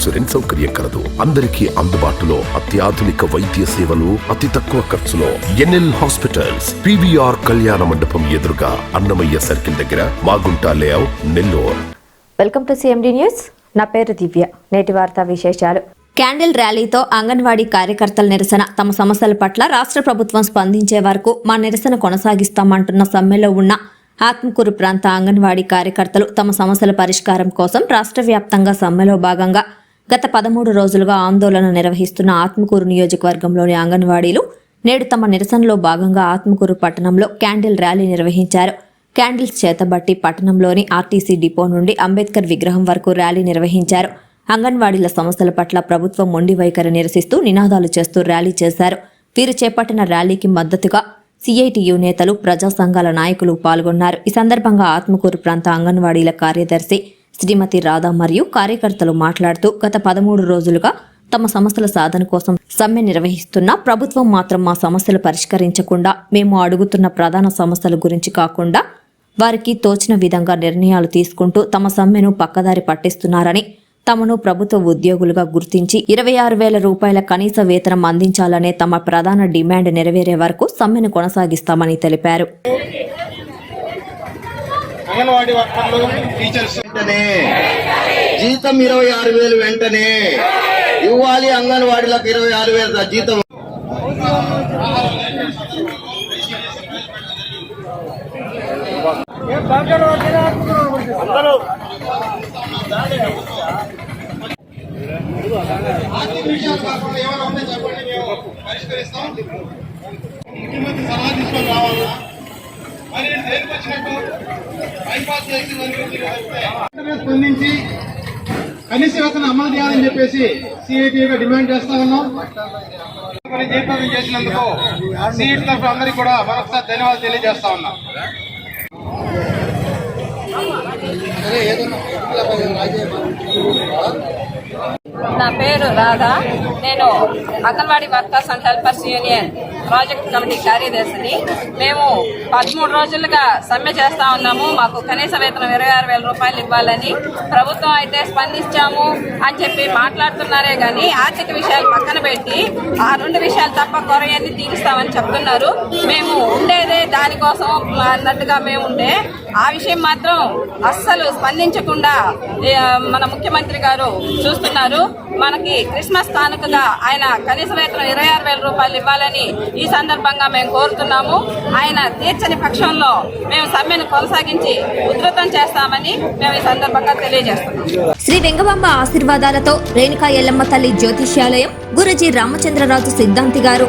Insurance సౌకర్యం కలదు. అందరికీ అందుబాటులో అత్యాధునిక వైద్య సేవలు అతి తక్కువ ఖర్చులో. ఎన్ఎల్ హాస్పిటల్స్ పివిఆర్ కళ్యాణ మండపం ఎదురుగా అన్నమయ్య సర్కిల్ దగ్గర Magunta layout Nellore. Welcome to CMD news. నా పేరు దివ్య. నేటి వార్తా విశేషాలు. క్యాండిల్ ర్యాలీతో అంగన్వాడీ కార్యకర్తల నిరసన. తమ సమస్యల పట్ల రాష్ట్ర ప్రభుత్వం స్పందించే వరకు మా నిరసన కొనసాగిస్తామంటున్న సమ్మెలో ఉన్న ఆత్మకూరు ప్రాంత అంగన్వాడీ కార్యకర్తలు తమ సమస్యల పరిష్కారం కోసం రాష్ట్ర వ్యాప్తంగా సమ్మెలో భాగంగా గత పదమూడు రోజులుగా ఆందోళన నిర్వహిస్తున్న ఆత్మకూరు నియోజకవర్గంలోని అంగన్వాడీలు నేడు తమ నిరసనలో భాగంగా ఆత్మకూరు పట్టణంలో క్యాండిల్ ర్యాలీ నిర్వహించారు. క్యాండిల్స్ చేతబట్టి పట్టణంలోని ఆర్టీసీ డిపో నుండి అంబేద్కర్ విగ్రహం వరకు ర్యాలీ నిర్వహించారు. అంగన్వాడీల సమస్యల పట్ల ప్రభుత్వం మొండి వైఖరి నిరసిస్తూ నినాదాలు చేస్తూ ర్యాలీ చేశారు. వీరు చేపట్టిన ర్యాలీకి మద్దతుగా సిఐటియు నేతలు ప్రజా సంఘాల నాయకులు పాల్గొన్నారు. ఈ సందర్భంగా ఆత్మకూరు ప్రాంత అంగన్వాడీల కార్యదర్శి శ్రీమతి రాధా మరియు కార్యకర్తలు మాట్లాడుతూ గత పదమూడు రోజులుగా తమ సమస్యల సాధన కోసం సమ్మె నిర్వహిస్తున్నా ప్రభుత్వం మాత్రం మా సమస్యలు పరిష్కరించకుండా మేము అడుగుతున్న ప్రధాన సమస్యల గురించి కాకుండా వారికి తోచిన విధంగా నిర్ణయాలు తీసుకుంటూ తమ సమ్మెను పక్కదారి పట్టిస్తున్నారని తమను ప్రభుత్వ ఉద్యోగులుగా గుర్తించి ఇరవై ఆరు వేల రూపాయల కనీస వేతనం అందించాలనే తమ ప్రధాన డిమాండ్ నెరవేరే వరకు సమ్మెను కొనసాగిస్తామని తెలిపారు. అంగన్వాడీ వర్కర్లు టీచర్స్ వెంటనే జీతం ఇరవై ఆరు వేలు వెంటనే ఇవ్వాలి అంగన్వాడీలకు ఇరవై ఆరు వేలు జీతం. పరిష్కరిస్తాం ముఖ్యమంత్రి సలహా తీసుకొని రావాలా మరి నేను దేనికి వచ్చినట్టు బైపాస్ చేసి వెంటనే స్పందించి కనీస వేతనం అమలు చేయాలని చెప్పేసి సిఐటిగా డిమాండ్ చేస్తా ఉన్నాం. మరి చేసినందుకు సిఐటి తరఫు అందరికీ కూడా మరొకసారి ధన్యవాదాలు తెలియజేస్తా ఉన్నాం. నా పేరు రాధా. నేను anganwadi workers and helpers union. Project committee కార్యదర్శిని. మేము పదమూడు రోజులుగా సమ్మె చేస్తా ఉన్నాము. మాకు కనీస వేతనం ఇరవై ఆరు వేల రూపాయలు ఇవ్వాలని ప్రభుత్వం అయితే స్పందించాము అని చెప్పి మాట్లాడుతున్నారే కానీ ఆర్థిక విషయాలు పక్కన పెట్టి ఆ రెండు విషయాలు తప్ప కొరయన్ని తీరుస్తామని చెప్తున్నారు. మేము ఉండేదే దానికోసం అన్నట్టుగా మేము ఉంటే ఆ విషయం మాత్రం అస్సలు స్పందించకుండా మన ముఖ్యమంత్రి గారు చూస్తున్నారు. మనకి క్రిస్మస్ కానుకగా ఆయన కనీస వేతనం ఇరవై ఆరు వేల రూపాయలు ఇవ్వాలని ఈ సందర్భంగా మేము కోరుతున్నాము. ఆయన తీర్చని పక్షంలో మేము సమ్మెను కొనసాగించి ఉధృతం చేస్తామని మేము ఈ సందర్భంగా తెలియజేస్తున్నాం. శ్రీ వెంగబాంబ ఆశీర్వాదాలతో రేణుకా ఎల్లమ్మ తల్లి జ్యోతిష్యాలయం గురుజీ రామచంద్రరాజు సిద్ధాంతి గారు